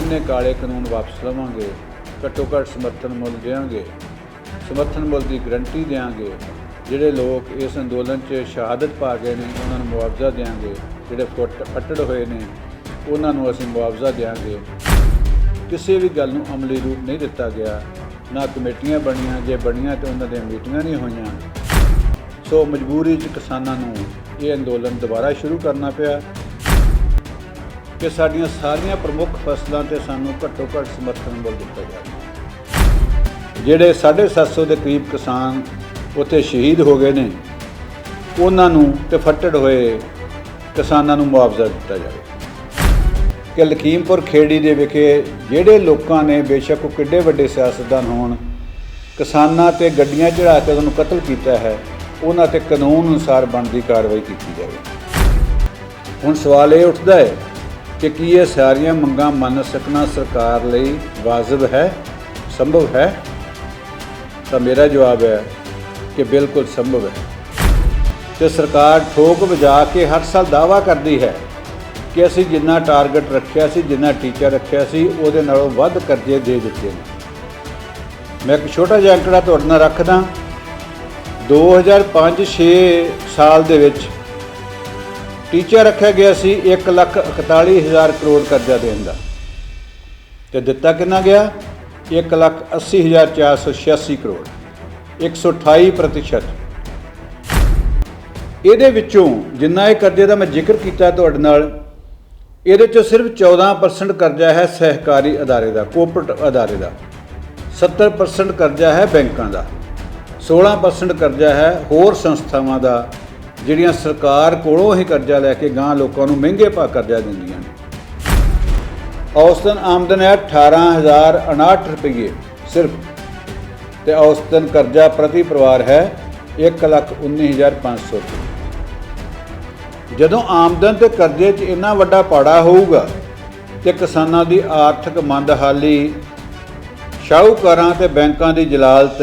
ਤਿੰਨੇ ਕਾਲੇ ਕਾਨੂੰਨ ਵਾਪਸ ਲਵਾਂਗੇ, ਘੱਟੋ ਘੱਟ ਸਮਰਥਨ ਮੁੱਲ ਦੇਵਾਂਗੇ ਸਮਰਥਨ ਮੁੱਲ ਦੀ ਗਰੰਟੀ ਦੇਵਾਂਗੇ ਜਿਹੜੇ ਲੋਕ ਇਸ ਅੰਦੋਲਨ 'ਚ ਸ਼ਹਾਦਤ ਪਾ ਗਏ ਨੇ, ਉਹਨਾਂ ਨੂੰ ਮੁਆਵਜ਼ਾ ਦੇਵਾਂਗੇ ਜਿਹੜੇ ਫੁੱਟ ਫੱਟੜ ਹੋਏ ਨੇ, ਉਹਨਾਂ ਨੂੰ ਅਸੀਂ ਮੁਆਵਜ਼ਾ ਦੇਵਾਂਗੇ ਕਿਸੇ ਵੀ ਗੱਲ ਨੂੰ ਅਮਲੀ ਰੂਪ ਨਹੀਂ ਦਿੱਤਾ ਗਿਆ। ਨਾ ਕਮੇਟੀਆਂ ਬਣੀਆਂ, ਜੇ ਬਣੀਆਂ ਤੇ ਉਹਨਾਂ ਦੀਆਂ ਮੀਟਿੰਗਾਂ ਨਹੀਂ ਹੋਈਆਂ। ਸੋ ਮਜਬੂਰੀ 'ਚ ਕਿਸਾਨਾਂ ਨੂੰ ਇਹ ਅੰਦੋਲਨ ਦੁਬਾਰਾ ਸ਼ੁਰੂ ਕਰਨਾ ਪਿਆ। ਕਿ ਸਾਡੀਆਂ ਸਾਰੀਆਂ ਪ੍ਰਮੁੱਖ ਫਸਲਾਂ ਤੇ ਸਾਨੂੰ ਘੱਟੋ ਘੱਟ ਸਮਰਥਨ ਮੁੱਲ ਦਿੱਤਾ ਜਾਵੇ। ਜਿਹੜੇ 750 ਦੇ ਕਰੀਬ ਕਿਸਾਨ ਉੱਥੇ ਸ਼ਹੀਦ ਹੋ ਗਏ ਨੇ, ਉਹਨਾਂ ਨੂੰ ਤੇ ਫੱਟੜ ਹੋਏ ਕਿਸਾਨਾਂ ਨੂੰ ਮੁਆਵਜ਼ਾ ਦਿੱਤਾ ਜਾਵੇ। ਕਿ ਲਖੀਮਪੁਰ ਖੇੜੀ ਦੇ ਵਿਖੇ ਜਿਹੜੇ ਲੋਕਾਂ ਨੇ ਬੇਸ਼ੱਕ ਉਹ ਕਿੱਡੇ ਵੱਡੇ ਸਿਆਸਤਦਾਨ ਹੋਣ, ਕਿਸਾਨਾਂ ਤੇ ਗੱਡੀਆਂ ਚੜਾ ਕੇ ਉਹਨਾਂ ਨੂੰ ਕਤਲ ਕੀਤਾ ਹੈ, ਉਹਨਾਂ ਤੇ ਕਾਨੂੰਨ ਅਨੁਸਾਰ ਬਣਦੀ ਕਾਰਵਾਈ ਕੀਤੀ ਜਾਵੇ। ਹੁਣ ਸਵਾਲ ਇਹ ਉੱਠਦਾ ਹੈ ਕਿ ਕੀ ਇਹ ਸਾਰੀਆਂ ਮੰਗਾਂ ਮੰਨ ਸਕਣਾ ਸਰਕਾਰ ਲਈ ਵਾਜਬ ਹੈ, ਸੰਭਵ ਹੈ? ਤਾਂ ਮੇਰਾ ਜਵਾਬ ਹੈ ਕਿ ਬਿਲਕੁਲ ਸੰਭਵ ਹੈ। ਤੇ ਸਰਕਾਰ ਠੋਕ ਵਜਾ ਕੇ ਹਰ ਸਾਲ ਦਾਵਾ ਕਰਦੀ ਹੈ ਕਿ ਅਸੀਂ ਜਿੰਨਾ ਟਾਰਗੇਟ ਰੱਖਿਆ ਸੀ, ਜਿੰਨਾ ਟੀਚਾ ਰੱਖਿਆ ਸੀ, ਉਹਦੇ ਨਾਲੋਂ ਵੱਧ ਕਰਜ਼ੇ ਦੇ ਦਿੱਤੇ ਨੇ। ਮੈਂ ਇੱਕ ਛੋਟਾ ਜਿਹਾ ਅੰਕੜਾ ਤੁਹਾਡੇ ਨਾਲ ਰੱਖਦਾ। 2005-6 ਸਾਲ ਦੇ ਵਿੱਚ ਟੀਚਾ ਰੱਖਿਆ ਗਿਆ ਸੀ 141000 ਕਰੋੜ ਕਰਜ਼ਾ ਦੇਣ ਦਾ। ਤੇ ਦਿੱਤਾ ਕਿੰਨਾ ਗਿਆ? 180486 ਕਰੋੜ। 128 ਪ੍ਰਤੀਸ਼ਤ। ਇਹਦੇ ਵਿੱਚੋਂ ਜਿੰਨਾ ਇਹ ਕਰਜ਼ੇ ਦਾ ਮੈਂ ਜ਼ਿਕਰ ਕੀਤਾ ਤੁਹਾਡੇ ਨਾਲ, ਇਹਦੇ ਚੋਂ ਸਿਰਫ 14% ਕਰਜ਼ਾ ਹੈ ਸਹਿਕਾਰੀ ਅਦਾਰੇ ਦਾ ਕੋਆਪਰੇਟਿਵ ਅਦਾਰੇ ਦਾ। 70% ਕਰਜ਼ਾ ਹੈ ਬੈਂਕਾਂ ਦਾ। 16% ਕਰਜ਼ਾ ਹੈ ਹੋਰ ਸੰਸਥਾਵਾਂ ਦਾ। ਜਿਹੜੀਆਂ ਸਰਕਾਰ ਕੋਲੋਂ ਹੀ ਕਰਜ਼ਾ ਲੈ ਕੇ ਗਾਂ ਲੋਕਾਂ ਨੂੰ ਮਹਿੰਗੇ ਭਾਅ ਕਰਜ਼ਾ ਦਿੰਦੀਆਂ ਨੇ। ਔਸਤਨ ਆਮਦਨ ਹੈ 18059 ਰੁਪਏ ਸਿਰਫ। ਤੇ ਔਸਤਨ ਕਰਜ਼ਾ ਪ੍ਰਤੀ ਪਰਿਵਾਰ ਹੈ 119500 ਰੁਪਏ। ਜਦੋਂ ਆਮਦਨ ਤੇ ਕਰਜ਼ੇ 'ਚ ਇੰਨਾ ਵੱਡਾ ਪਾੜਾ ਹੋਊਗਾ ਤੇ ਕਿਸਾਨਾਂ ਦੀ ਆਰਥਿਕ ਮੰਦਹਾਲੀ, ਸ਼ਾਹੂਕਾਰਾਂ ਤੇ ਬੈਂਕਾਂ ਦੀ ਜਲਾਲਤ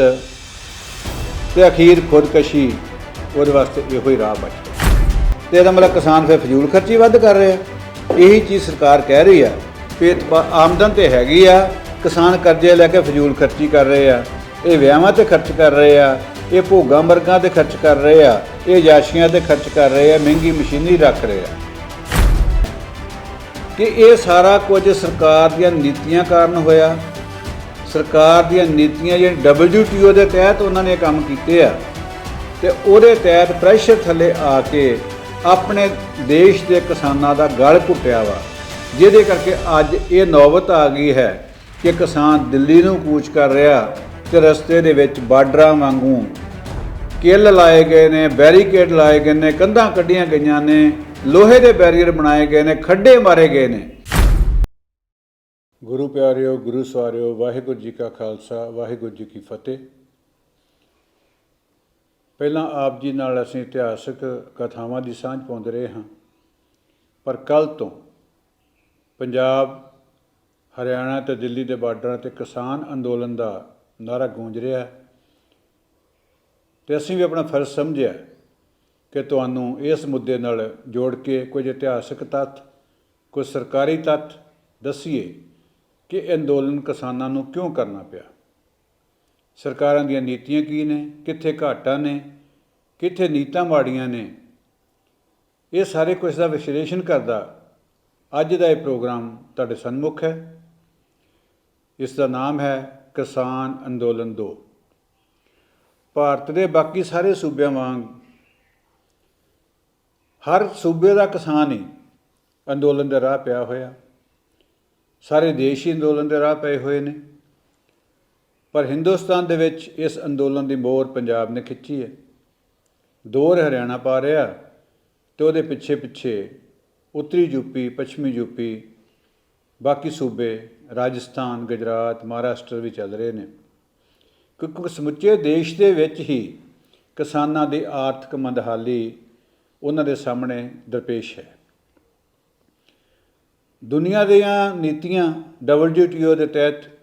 ਤੇ ਅਖੀਰ ਖੁਦਕਸ਼ੀ ਉਹਦੇ ਵਾਸਤੇ ਇਹੋ ਹੀ ਰਾਹ ਬਚਦਾ ਤੇ ਇਹਦਾ ਮਤਲਬ ਕਿਸਾਨ ਫਿਰ ਫਜ਼ੂਲ ਖਰਚੀ ਵੱਧ ਕਰ ਰਿਹਾ। ਇਹੀ ਚੀਜ਼ ਸਰਕਾਰ ਕਹਿ ਰਹੀ ਆ ਵੀ ਆਮਦਨ ਤੇ ਹੈਗੀ ਆ, ਕਿਸਾਨ ਕਰਜ਼ੇ ਲੈ ਕੇ ਫਜ਼ੂਲ ਖਰਚੀ ਕਰ ਰਹੇ ਆ। ਇਹ ਵਿਆਹਾਂ ਤੇ ਖਰਚ ਕਰ ਰਹੇ ਆ, ਇਹ ਭੋਗਾਂ ਵਰਗਾਂ ਤੇ ਖਰਚ ਕਰ ਰਹੇ ਆ, ਇਹ ਯਾਸ਼ੀਆਂ ਤੇ ਖਰਚ ਕਰ ਰਹੇ ਆ, ਮਹਿੰਗੀ ਮਸ਼ੀਨਰੀ ਰੱਖ ਰਹੇ ਆ। ਕਿ ਇਹ ਸਾਰਾ ਕੁਝ ਸਰਕਾਰ ਦੀਆਂ ਨੀਤੀਆਂ ਕਾਰਨ ਹੋਇਆ। ਸਰਕਾਰ ਦੀਆਂ ਨੀਤੀਆਂ ਜਿਹੜੀ WTO ਦੇ ਤਹਿਤ ਉਹਨਾਂ ਨੇ ਕੰਮ ਕੀਤੇ ਆ। ਤੇ ਉਹਦੇ ਤਹਿਤ ਪ੍ਰੈਸ਼ਰ ਥੱਲੇ ਆ ਕੇ ਆਪਣੇ ਦੇਸ਼ ਦੇ ਕਿਸਾਨਾਂ ਦਾ ਗਲ ਘੁੱਟਿਆ ਵਾ। ਜਿਹਦੇ ਕਰਕੇ ਅੱਜ ਇਹ ਨੌਬਤ ਆ ਗਈ ਹੈ ਕਿ ਕਿਸਾਨ ਦਿੱਲੀ ਨੂੰ ਕੂਚ ਕਰ ਰਿਹਾ ਤੇ ਰਸਤੇ ਦੇ ਵਿੱਚ ਬਾਰਡਰਾਂ ਵਾਂਗੂ ਕਿੱਲ ਲਾਏ ਗਏ ਨੇ, ਬੈਰੀਕੇਡ ਲਾਏ ਗਏ ਨੇ, ਕੰਧਾਂ ਕੱਢੀਆਂ ਗਈਆਂ ਨੇ, ਲੋਹੇ ਦੇ ਬੈਰੀਅਰ ਬਣਾਏ ਗਏ ਨੇ, ਖੱਡੇ ਮਾਰੇ ਗਏ ਨੇ। ਗੁਰੂ ਪਿਆਰਿਓ, ਗੁਰੂ ਸਵਾਰਿਓ, ਵਾਹਿਗੁਰੂ ਜੀ ਕਾ ਖਾਲਸਾ, ਵਾਹਿਗੁਰੂ ਜੀ ਕੀ ਫਤਿਹ। ਪਹਿਲਾਂ ਆਪ ਜੀ ਨਾਲ ਅਸੀਂ ਇਤਿਹਾਸਕ ਕਥਾਵਾਂ ਦੀ ਸਾਂਝ ਪਾਉਂਦੇ ਰਹੇ ਹਾਂ। ਪਰ ਕੱਲ ਤੋਂ ਪੰਜਾਬ, ਹਰਿਆਣਾ ਤੇ ਦਿੱਲੀ ਦੇ ਬਾਰਡਰਾਂ ਤੇ ਕਿਸਾਨ ਅੰਦੋਲਨ ਦਾ ਨਾਰਾ ਗੂੰਜ ਰਿਹਾ ਹੈ ਤੇ ਅਸੀਂ ਵੀ ਆਪਣਾ ਫਰਜ਼ ਸਮਝਿਆ ਕਿ ਤੁਹਾਨੂੰ ਇਸ ਮੁੱਦੇ ਨਾਲ ਜੋੜ ਕੇ ਕੁਝ ਇਤਿਹਾਸਕ ਤੱਥ, ਕੁਝ ਸਰਕਾਰੀ ਤੱਥ ਦੱਸੀਏ ਕਿ ਅੰਦੋਲਨ ਕਿਸਾਨਾਂ ਨੂੰ ਕਿਉਂ ਕਰਨਾ ਪਿਆ। ਸਰਕਾਰਾਂ ਦੀਆਂ ਨੀਤੀਆਂ ਕੀ ਨੇ? ਕਿੱਥੇ ਘਾਟਾਂ ਨੇ? ਕਿੱਥੇ ਨੀਤਾਂ ਮਾੜੀਆਂ ਨੇ? ਇਹ ਸਾਰੇ ਕੁਝ ਦਾ ਵਿਸ਼ਲੇਸ਼ਣ ਕਰਦਾ ਅੱਜ ਦਾ ਇਹ ਪ੍ਰੋਗਰਾਮ ਤੁਹਾਡੇ ਸਨਮੁਖ ਹੈ। ਇਸ ਦਾ ਨਾਮ ਹੈ ਕਿਸਾਨ ਅੰਦੋਲਨ 2 ਭਾਰਤ ਦੇ ਬਾਕੀ ਸਾਰੇ ਸੂਬਿਆਂ ਵਾਂਗ ਹਰ ਸੂਬੇ ਦਾ ਕਿਸਾਨ ਹੀ ਅੰਦੋਲਨ ਦੇ ਰਾਹ ਪਿਆ ਹੋਇਆ। ਸਾਰੇ ਦੇਸ਼ ਹੀ ਅੰਦੋਲਨ ਦੇ ਰਾਹ ਪਏ ਹੋਏ ਨੇ। ਪਰ ਹਿੰਦੁਸਤਾਨ ਦੇ ਵਿੱਚ ਇਸ ਅੰਦੋਲਨ ਦੀ ਮੋਹਰ ਪੰਜਾਬ ਨੇ ਖਿੱਚੀ ਹੈ। ਦੌਰ ਹਰਿਆਣਾ ਪਾ ਰਿਹਾ ਤੇ ਉਹਦੇ ਪਿੱਛੇ ਪਿੱਛੇ ਉੱਤਰੀ ਯੂਪੀ ਪੱਛਮੀ ਯੂਪੀ ਬਾਕੀ ਸੂਬੇ, ਰਾਜਸਥਾਨ, ਗੁਜਰਾਤ, ਮਹਾਰਾਸ਼ਟਰ ਵੀ ਚੱਲ ਰਹੇ ਨੇ। ਕਿਉਂਕਿ ਸਮੁੱਚੇ ਦੇਸ਼ ਦੇ ਵਿੱਚ ਹੀ ਕਿਸਾਨਾਂ ਦੀ ਆਰਥਿਕ ਮੰਦਹਾਲੀ ਉਹਨਾਂ ਦੇ ਸਾਹਮਣੇ ਦਰਪੇਸ਼ ਹੈ। ਦੁਨੀਆ ਦੀਆਂ ਨੀਤੀਆਂ WTO ਦੇ ਤਹਿਤ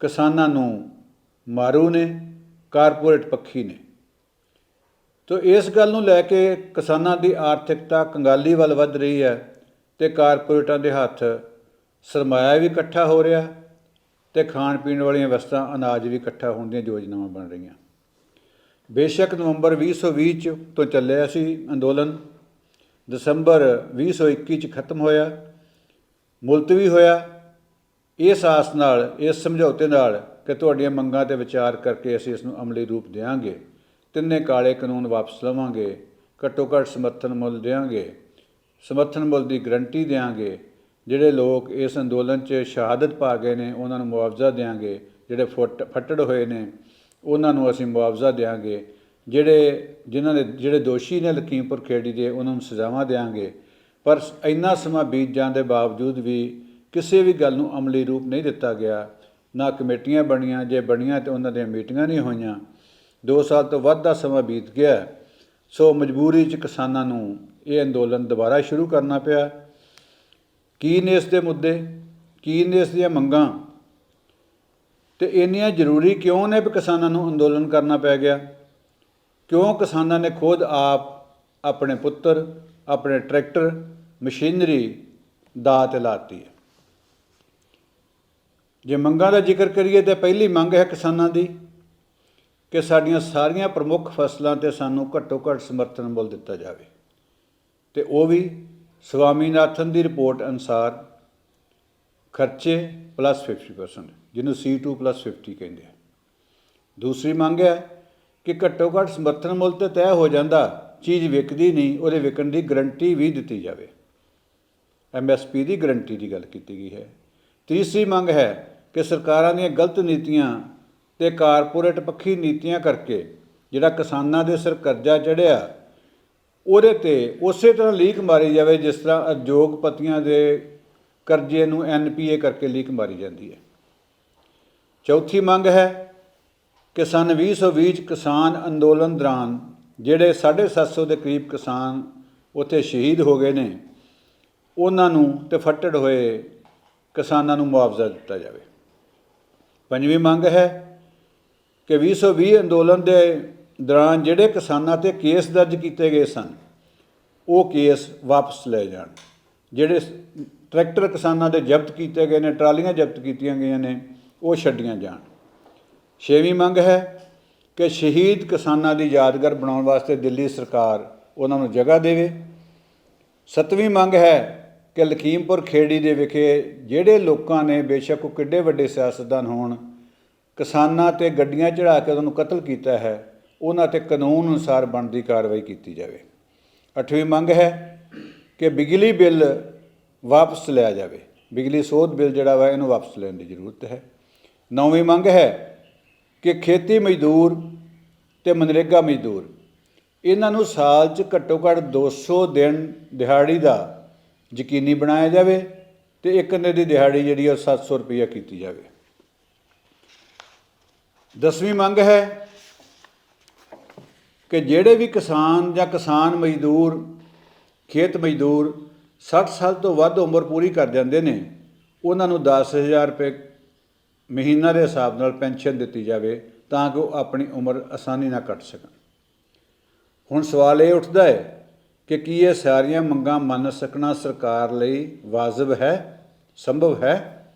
ਕਿਸਾਨਾਂ ਨੂੰ ਮਾਰੂ ਨੇ, ਕਾਰਪੋਰੇਟ ਪੱਖੀ ਨੇ। ਤੋ ਇਸ ਗੱਲ ਨੂੰ ਲੈ ਕੇ ਕਿਸਾਨਾਂ ਦੀ ਆਰਥਿਕਤਾ ਕੰਗਾਲੀ ਵੱਲ ਵੱਧ ਰਹੀ ਹੈ ਤੇ ਕਾਰਪੋਰੇਟਾਂ ਦੇ ਹੱਥ ਸਰਮਾਇਆ ਵੀ ਇਕੱਠਾ ਹੋ ਰਿਹਾ ਤੇ ਖਾਣ ਪੀਣ ਵਾਲੀਆਂ ਵਸਤਾਂ ਅਨਾਜ ਵੀ ਇਕੱਠਾ ਹੋਣ ਦੀਆਂ ਯੋਜਨਾਵਾਂ ਬਣ ਰਹੀਆਂ। ਬੇਸ਼ੱਕ ਨਵੰਬਰ 2020 ਚ ਤੋਂ ਚੱਲਿਆ ਸੀ ਅੰਦੋਲਨ, ਦਸੰਬਰ 2021 ਚ ਖਤਮ ਹੋਇਆ, ਮੁਲਤਵੀ ਹੋਇਆ ਇਸ ਆਸ ਨਾਲ, ਇਸ ਸਮਝੌਤੇ ਨਾਲ ਕਿ ਤੁਹਾਡੀਆਂ ਮੰਗਾਂ ਤੇ ਵਿਚਾਰ ਕਰਕੇ ਅਸੀਂ ਇਸ ਨੂੰ ਅਮਲੀ ਰੂਪ ਦੇਵਾਂਗੇ ਤਿੰਨੇ ਕਾਲੇ ਕਾਨੂੰਨ ਵਾਪਸ ਲਵਾਂਗੇ, ਘੱਟੋ ਘੱਟ ਸਮਰਥਨ ਮੁੱਲ ਦੇਵਾਂਗੇ ਸਮਰਥਨ ਮੁੱਲ ਦੀ ਗਰੰਟੀ ਦੇਵਾਂਗੇ ਜਿਹੜੇ ਲੋਕ ਇਸ ਅੰਦੋਲਨ 'ਚ ਸ਼ਹਾਦਤ ਪਾ ਗਏ ਨੇ, ਉਹਨਾਂ ਨੂੰ ਮੁਆਵਜ਼ਾ ਦੇਵਾਂਗੇ ਜਿਹੜੇ ਫੁੱਟ, ਫੱਟੜ ਹੋਏ ਨੇ, ਉਹਨਾਂ ਨੂੰ ਅਸੀਂ ਮੁਆਵਜ਼ਾ ਦੇਵਾਂਗੇ ਜਿਹੜੇ, ਜਿਨ੍ਹਾਂ ਦੇ ਜਿਹੜੇ ਦੋਸ਼ੀ ਨੇ ਲਖੀਮਪੁਰ ਖੇੜੀ ਦੇ, ਉਹਨਾਂ ਨੂੰ ਸਜ਼ਾਵਾਂ ਦੇਵਾਂਗੇ ਪਰ ਇੰਨਾ ਸਮਾਂ ਬੀਤ ਜਾਣ ਦੇ ਬਾਵਜੂਦ ਵੀ ਕਿਸੇ ਵੀ ਗੱਲ ਨੂੰ ਅਮਲੀ ਰੂਪ ਨਹੀਂ ਦਿੱਤਾ ਗਿਆ। ਨਾ ਕਮੇਟੀਆਂ ਬਣੀਆਂ, ਜੇ ਬਣੀਆਂ ਤੇ ਉਹਨਾਂ ਦੀਆਂ ਮੀਟਿੰਗਾਂ ਨਹੀਂ ਹੋਈਆਂ। 2 ਸਾਲ ਤੋਂ ਵੱਧ ਦਾ ਸਮਾਂ ਬੀਤ ਗਿਆ। ਸੋ ਮਜਬੂਰੀ 'ਚ ਕਿਸਾਨਾਂ ਨੂੰ ਇਹ ਅੰਦੋਲਨ ਦੁਬਾਰਾ ਸ਼ੁਰੂ ਕਰਨਾ ਪਿਆ। ਕੀ ਨੇ ਇਸ ਦੇ ਮੁੱਦੇ? ਕੀ ਨੇ ਇਸ ਦੀਆਂ ਮੰਗਾਂ? ਤੇ ਇੰਨੀਆਂ ਜ਼ਰੂਰੀ ਕਿਉਂ ਨੇ ਵੀ ਕਿਸਾਨਾਂ ਨੂੰ ਅੰਦੋਲਨ ਕਰਨਾ ਪੈ ਗਿਆ? ਕਿਉਂ ਕਿਸਾਨਾਂ ਨੇ ਖੁਦ ਆਪ ਆਪਣੇ ਪੁੱਤਰ, ਆਪਣੇ ਟਰੈਕਟਰ, ਮਸ਼ੀਨਰੀ ਦਾਅ ਤੇ ਲਾਤੀ ਜੇ ਮੰਗਾਂ ਦਾ ਜ਼ਿਕਰ ਕਰੀਏ ਤਾਂ ਪਹਿਲੀ ਮੰਗ ਹੈ ਕਿਸਾਨਾਂ ਦੀ ਕਿ ਸਾਡੀਆਂ ਸਾਰੀਆਂ ਪ੍ਰਮੁੱਖ ਫਸਲਾਂ ਤੇ ਸਾਨੂੰ ਘੱਟੋ ਘੱਟ ਸਮਰਥਨ ਮੁੱਲ ਦਿੱਤਾ ਜਾਵੇ। ਤੇ ਉਹ ਵੀ ਸਵਾਮੀਨਾਥਨ ਦੀ ਰਿਪੋਰਟ ਅਨੁਸਾਰ ਖਰਚੇ ਪਲੱਸ 50% ਜਿਹਨੂੰ C2 ਪਲੱਸ 50 ਕਹਿੰਦੇ ਆ। ਦੂਸਰੀ ਮੰਗ ਹੈ ਕਿ ਘੱਟੋ ਘੱਟ ਸਮਰਥਨ ਮੁੱਲ ਤੇ ਤੈਅ ਹੋ ਜਾਂਦਾ, ਚੀਜ਼ ਵਿਕਦੀ ਨਹੀਂ, ਉਹਦੇ ਵਿਕਣ ਦੀ ਗਰੰਟੀ ਵੀ ਦਿੱਤੀ ਜਾਵੇ। ਐਮਐਸਪੀ ਦੀ ਗਰੰਟੀ ਦੀ ਗੱਲ ਕੀਤੀ ਗਈ ਹੈ। ਤੀਸਰੀ ਮੰਗ ਹੈ ਕਿ ਸਰਕਾਰਾਂ ਦੀਆਂ ਗਲਤ ਨੀਤੀਆਂ ਤੇ ਕਾਰਪੋਰੇਟ ਪੱਖੀ ਨੀਤੀਆਂ ਕਰਕੇ ਜਿਹੜਾ ਕਿਸਾਨਾਂ ਦੇ ਸਿਰ ਕਰਜ਼ਾ ਚੜਿਆ ਉਹਦੇ ਤੇ ਉਸੇ ਤਰ੍ਹਾਂ ਲੀਕ ਮਾਰੀ ਜਾਵੇ ਜਿਸ ਤਰ੍ਹਾਂ ਉਦਯੋਗਪਤੀਆਂ ਦੇ ਕਰਜ਼ੇ ਨੂੰ ਐਨਪੀਏ ਕਰਕੇ ਲੀਕ ਮਾਰੀ ਜਾਂਦੀ ਹੈ। ਚੌਥੀ ਮੰਗ ਹੈ ਕਿ ਸਨ 2020 ਚ ਕਿਸਾਨ ਅੰਦੋਲਨ ਦੌਰਾਨ ਜਿਹੜੇ 750 ਦੇ ਕਰੀਬ ਕਿਸਾਨ ਉੱਥੇ ਸ਼ਹੀਦ ਹੋ ਗਏ ਨੇ, ਉਹਨਾਂ ਨੂੰ ਤੇ ਫੱਟੜ ਹੋਏ ਕਿਸਾਨਾਂ ਨੂੰ ਮੁਆਵਜ਼ਾ ਦਿੱਤਾ ਜਾਵੇ। ਪੰਜਵੀਂ ਮੰਗ ਹੈ ਕਿ 2020 ਅੰਦੋਲਨ ਦੇ ਦੌਰਾਨ ਜਿਹੜੇ ਕਿਸਾਨਾਂ ਤੇ ਕੇਸ ਦਰਜ ਕੀਤੇ ਗਏ ਸਨ, ਉਹ ਕੇਸ ਵਾਪਸ ਲਏ ਜਾਣ। ਜਿਹੜੇ ਟਰੈਕਟਰ ਕਿਸਾਨਾਂ ਦੇ ਜ਼ਬਤ ਕੀਤੇ ਗਏ ਨੇ, ਟਰਾਲੀਆਂ ਜ਼ਬਤ ਕੀਤੀਆਂ ਗਈਆਂ ਨੇ, ਉਹ ਛੱਡੀਆਂ ਜਾਣ। ਛੇਵੀਂ ਮੰਗ ਹੈ ਕਿ ਸ਼ਹੀਦ ਕਿਸਾਨਾਂ ਦੀ ਯਾਦਗਾਰ ਬਣਾਉਣ ਵਾਸਤੇ ਦਿੱਲੀ ਸਰਕਾਰ ਉਹਨਾਂ ਨੂੰ ਜਗ੍ਹਾ ਦੇਵੇ। ਸੱਤਵੀਂ ਮੰਗ ਹੈ ਕਿ ਲਖੀਮਪੁਰ ਖੇੜੀ ਦੇ ਵਿਖੇ ਜਿਹੜੇ ਲੋਕਾਂ ਨੇ ਬੇਸ਼ੱਕ ਉਹ ਕਿੱਡੇ ਵੱਡੇ ਸਿਆਸਤਦਾਨ ਹੋਣ, ਕਿਸਾਨਾਂ ਤੇ ਗੱਡੀਆਂ ਚੜਾ ਕੇ ਉਹਨਾਂ ਨੂੰ ਕਤਲ ਕੀਤਾ ਹੈ, ਉਹਨਾਂ ਤੇ ਕਾਨੂੰਨ ਅਨੁਸਾਰ ਬਣਦੀ ਕਾਰਵਾਈ ਕੀਤੀ ਜਾਵੇ। ਅੱਠਵੀਂ ਮੰਗ ਹੈ ਕਿ ਬਿਜਲੀ ਬਿੱਲ ਵਾਪਸ ਲਿਆ ਜਾਵੇ। ਬਿਜਲੀ ਸੋਧ ਬਿੱਲ ਜਿਹੜਾ ਵਾ ਇਹਨੂੰ ਵਾਪਸ ਲੈਣ ਦੀ ਜ਼ਰੂਰਤ ਹੈ। ਨੌਵੀਂ ਮੰਗ ਹੈ ਕਿ ਖੇਤੀ ਮਜ਼ਦੂਰ ਤੇ ਮਨਰੇਗਾ ਮਜ਼ਦੂਰ, ਇਹਨਾਂ ਨੂੰ ਸਾਲ 'ਚ ਘੱਟੋ ਘੱਟ 200 ਦਿਨ ਦਿਹਾੜੀ ਦਾ ਯਕੀਨੀ ਬਣਾਇਆ ਜਾਵੇ ਤੇ ਇੱਕ ਦਿਨ ਦੀ ਦਿਹਾੜੀ ਜਿਹੜੀ ਉਹ 700 ਰੁਪਈਆ ਕੀਤੀ ਜਾਵੇ। ਦਸਵੀਂ ਮੰਗ ਹੈ ਕਿ ਜਿਹੜੇ ਵੀ ਕਿਸਾਨ ਜਾਂ ਕਿਸਾਨ ਮਜ਼ਦੂਰ, ਖੇਤ ਮਜ਼ਦੂਰ 60 ਸਾਲ ਤੋਂ ਵੱਧ ਉਮਰ ਪੂਰੀ ਕਰ ਜਾਂਦੇ ਨੇ, ਉਹਨਾਂ ਨੂੰ 10000 ਰੁਪਏ ਮਹੀਨਾ ਦੇ ਹਿਸਾਬ ਨਾਲ ਪੈਨਸ਼ਨ ਦਿੱਤੀ ਜਾਵੇ ਤਾਂ ਕਿ ਉਹ ਆਪਣੀ ਉਮਰ ਆਸਾਨੀ ਨਾਲ ਕੱਟ ਸਕਣ। ਹੁਣ ਸਵਾਲ ਇਹ ਉੱਠਦਾ ਹੈ ਕਿ ਕੀ ਇਹ ਸਾਰੀਆਂ ਮੰਗਾਂ ਮੰਨ ਸਕਣਾ ਸਰਕਾਰ ਲਈ ਵਾਜਬ ਹੈ, ਸੰਭਵ ਹੈ?